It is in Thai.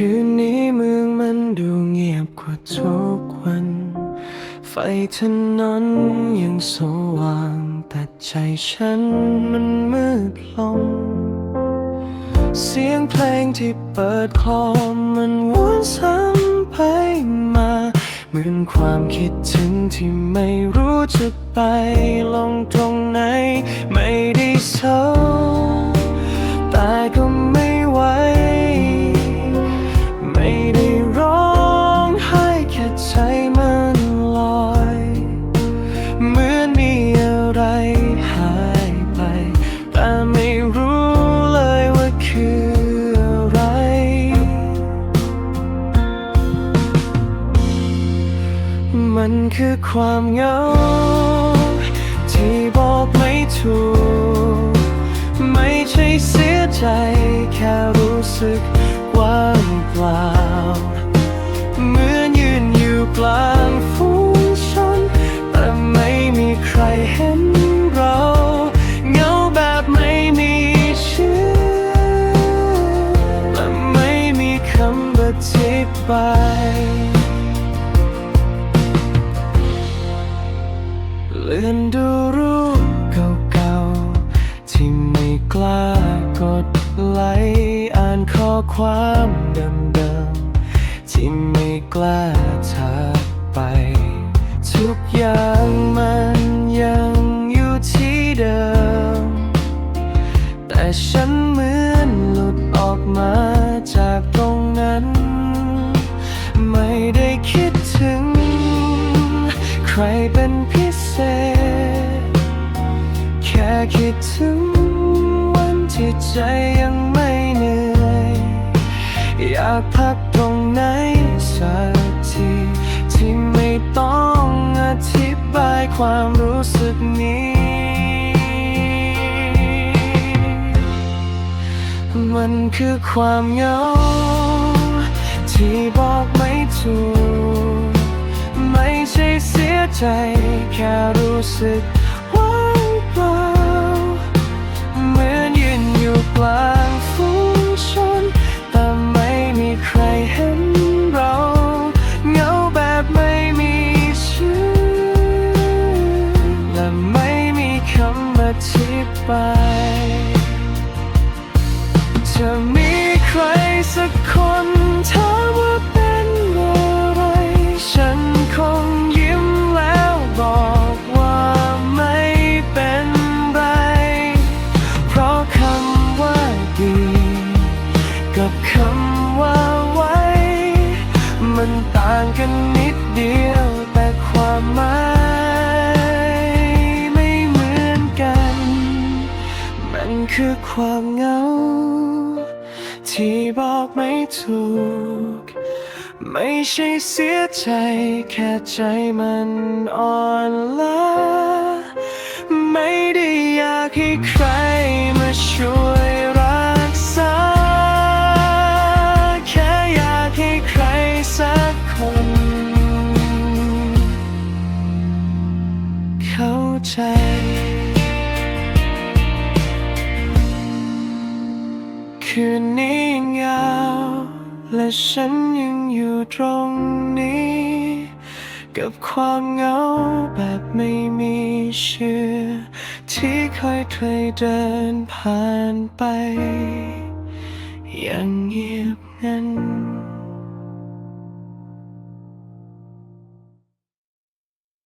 คืนนี้เมืองมันดูเงียบกว่าทุกวัน ไฟถนนยังสว่าง แต่ใจฉันมันมืดลง เสียงเพลงที่เปิดคลอมมันวนซ้ำไปมา เหมือนความคิดถึงที่ไม่รู้จะไปลงตรงไหน ไม่ได้เศร้า ความเหงา ที่บอกไม่ถูก ไม่ใช่เสียใจ แค่รู้สึกว่างเปล่า เหมือนยืนอยู่กลางฝูงชน แต่ไม่มีใครเห็นเราเหงาแบบไม่มีชื่อ และไม่มีคำอธิบาย ลื่อนดูรูปเก่าๆ ที่ไม่กล้ากดไลค์อ่านข้อความเดิมๆ ที่ไม่กล้าทักไป ทุกอย่างมันยังอยู่ที่เดิม แต่ฉันเหมือนหลุดออกมาจากตรงนั้น ไม่ได้คิดถึง ใครเป็นพิ เศษแค่คิดถึงวันที่ใจยังไม่เหนื่อย อยากพักตรงไหนสักทีที่ไม่ต้องอธิบายความรู้สึกนี้ มันคือความเหงาที่บอกไม่ถูก ไม่ใช่เสียใจ แค่รู้สึกว่างเปล่าเหมือนยืนอยู่กลางฝูงชน แต่ไม่มีใครเห็นเราเหงาแบบไม่มีชื่อและไม่มีคำอธิบาย ต่างกันนิดเดียวแต่ความหมายไม่เหมือนกัน มันคือความเหงา ที่บอกไม่ถูก ไม่ใช่เสียใจ แค่ใจมันอ่อนล้าไม่ได้อยากให้ใคร ใจคืนนี้ยังยาวและฉันยังอยู่ตรงนี้ กับความเหงาแบบไม่มีชื่อ ที่ค่อยเคยเดินผ่านไป อย่างเงียบงัน